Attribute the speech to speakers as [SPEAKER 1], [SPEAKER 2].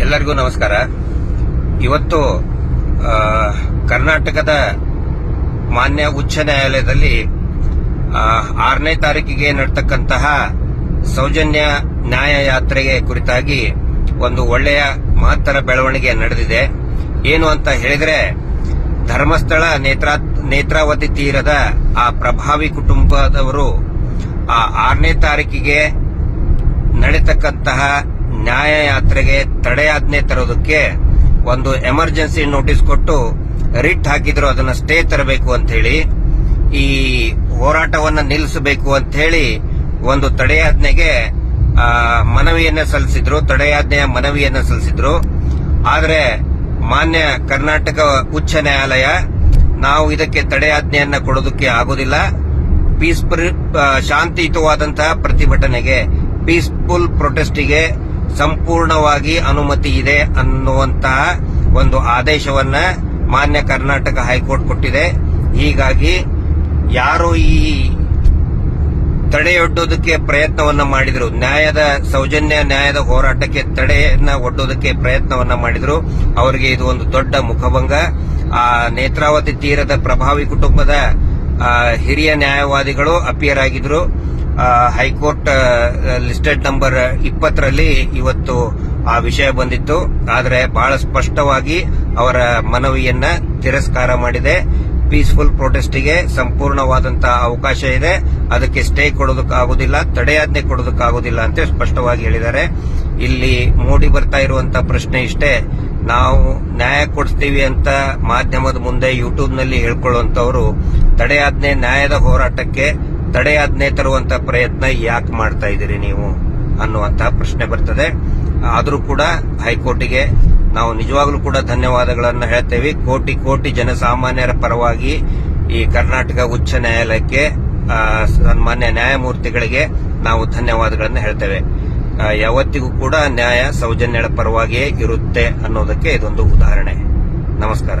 [SPEAKER 1] ಎಲ್ಲರಿಗೂ ನಮಸ್ಕಾರ. ಇವತ್ತು ಕರ್ನಾಟಕದ ಮಾನ್ಯ ಉಚ್ಚ ನ್ಯಾಯಾಲಯದಲ್ಲಿ ಆರನೇ ತಾರೀಕಿಗೆ ನಡ್ತಕ್ಕಂತಹ ಸೌಜನ್ಯ ನ್ಯಾಯ ಯಾತ್ರೆಗೆ ಕುರಿತಾಗಿ ಒಂದು ಒಳ್ಳೆಯ ಮಹತ್ತರ ಬೆಳವಣಿಗೆ ನಡೆದಿದೆ. ಏನು ಅಂತ ಹೇಳಿದ್ರೆ, ಧರ್ಮಸ್ಥಳ ನೇತ್ರಾ, ನೇತ್ರಾವತಿ ತೀರದ ಆ ಪ್ರಭಾವಿ ಕುಟುಂಬದವರು ಆ ಆರನೇ ತಾರೀಕಿಗೆ ನಡೀತಕ್ಕಂತಹ ನ್ಯಾಯ ಯಾತ್ರೆಗೆ ತಡೆಯಾಜ್ಞೆ ತರೋದಕ್ಕೆ ಒಂದು ಎಮರ್ಜೆನ್ಸಿ ನೋಟಿಸ್ ಕೊಟ್ಟು ರಿಟ್ ಹಾಕಿದ್ರು ಅದನ್ನ ಸ್ಟೇ ತರಬೇಕು ಅಂತ ಹೇಳಿ, ಈ ಹೋರಾಟವನ್ನ ನಿಲ್ಲಿಸಬೇಕು ಅಂತ ಹೇಳಿ ಒಂದು ತಡೆಯಾಜ್ಞೆಗೆ ಮನವಿಯನ್ನ ಸಲ್ಲಿಸಿದ್ರು, ತಡೆಯಾಜ್ಞೆಯ ಮನವಿಯನ್ನ ಸಲ್ಲಿಸಿದ್ರು. ಆದರೆ ಮಾನ್ಯ ಕರ್ನಾಟಕ ಉಚ್ಚ ನ್ಯಾಯಾಲಯ ನಾವು ಇದಕ್ಕೆ ತಡೆಯಾಜ್ಞೆಯನ್ನ ಕೊಡೋದಕ್ಕೆ ಆಗೋದಿಲ್ಲ. ಪೀಸ್ಫುಲ್ ಶಾಂತಿಯುತವಾದಂತಹ ಪ್ರತಿಭಟನೆಗೆ, ಪೀಸ್ಫುಲ್ ಪ್ರೊಟೆಸ್ಟಿಗೆ ಸಂಪೂರ್ಣವಾಗಿ ಅನುಮತಿ ಇದೆ ಅನ್ನುವಂತಹ ಒಂದು ಆದೇಶವನ್ನ ಮಾನ್ಯ ಕರ್ನಾಟಕ ಹೈಕೋರ್ಟ್ ಕೊಟ್ಟಿದೆ. ಹೀಗಾಗಿ ಯಾರು ಈ ತಡೆಯೊಡ್ಡೋದಕ್ಕೆ ಪ್ರಯತ್ನವನ್ನ ಮಾಡಿದ್ರು, ನ್ಯಾಯದ ಸೌಜನ್ಯ, ನ್ಯಾಯದ ಹೋರಾಟಕ್ಕೆ ತಡೆಯನ್ನ ಒಡ್ಡೋದಕ್ಕೆ ಪ್ರಯತ್ನವನ್ನ ಮಾಡಿದ್ರು, ಅವರಿಗೆ ಇದು ಒಂದು ದೊಡ್ಡ ಮುಖಭಂಗ. ಆ ನೇತ್ರಾವತಿ ತೀರದ ಪ್ರಭಾವಿ ಕುಟುಂಬದ ಹಿರಿಯ ನ್ಯಾಯವಾದಿಗಳು ಅಪಿಯರ್ ಆಗಿದ್ರು. ಹೈಕೋರ್ಟ್ ಲಿಸ್ಟೆಡ್ ನಂಬರ್ ಇಪ್ಪತ್ತರಲ್ಲಿ ಇವತ್ತು ಆ ವಿಷಯ ಬಂದಿತ್ತು. ಆದರೆ ಬಹಳ ಸ್ಪಷ್ಟವಾಗಿ ಅವರ ಮನವಿಯನ್ನ ತಿರಸ್ಕಾರ ಮಾಡಿದೆ. ಪೀಸ್ಫುಲ್ ಪ್ರೊಟೆಸ್ಟ್ಗೆ ಸಂಪೂರ್ಣವಾದಂತಹ ಅವಕಾಶ ಇದೆ. ಅದಕ್ಕೆ ಸ್ಟೇ ಕೊಡೋದಕ್ಕಾಗೋದಿಲ್ಲ, ತಡೆಯಾಜ್ಞೆ ಕೊಡೋದಕ್ಕಾಗೋದಿಲ್ಲ ಅಂತ ಸ್ಪಷ್ಟವಾಗಿ ಹೇಳಿದ್ದಾರೆ. ಇಲ್ಲಿ ಮೂಡಿ ಬರ್ತಾ ಇರುವಂತಹ ಪ್ರಶ್ನೆ ಇಷ್ಟೇ, ನಾವು ನ್ಯಾಯ ಕೊಡಿಸ್ತೀವಿ ಅಂತ ಮಾಧ್ಯಮದ ಮುಂದೆ ಯೂಟ್ಯೂಬ್ನಲ್ಲಿ ಹೇಳ್ಕೊಳ್ಳುವಂತವರು, ತಡೆಯಾಜ್ಞೆ ನ್ಯಾಯದ ಹೋರಾಟಕ್ಕೆ ತಡೆಯಾಜ್ಞೆ ತರುವಂತ ಪ್ರಯತ್ನ ಯಾಕೆ ಮಾಡ್ತಾ ಇದ್ದೀರಿ ನೀವು ಅನ್ನುವಂತಹ ಪ್ರಶ್ನೆ ಬರ್ತದೆ. ಆದರೂ ಕೂಡ ಹೈಕೋರ್ಟಿಗೆ ನಾವು ನಿಜವಾಗ್ಲೂ ಕೂಡ ಧನ್ಯವಾದಗಳನ್ನು ಹೇಳ್ತೇವೆ. ಕೋಟಿ ಕೋಟಿ ಜನಸಾಮಾನ್ಯರ ಪರವಾಗಿ ಈ ಕರ್ನಾಟಕ ಉಚ್ಚ ನ್ಯಾಯಾಲಯಕ್ಕೆ ಸನ್ಮಾನ್ಯ ನ್ಯಾಯಮೂರ್ತಿಗಳಿಗೆ ನಾವು ಧನ್ಯವಾದಗಳನ್ನು ಹೇಳ್ತೇವೆ. ಯಾವತ್ತಿಗೂ ಕೂಡ ನ್ಯಾಯ ಸೌಜನ್ಯಗಳ ಪರವಾಗಿಯೇ ಇರುತ್ತೆ ಅನ್ನೋದಕ್ಕೆ ಇದೊಂದು ಉದಾಹರಣೆ. ನಮಸ್ಕಾರ.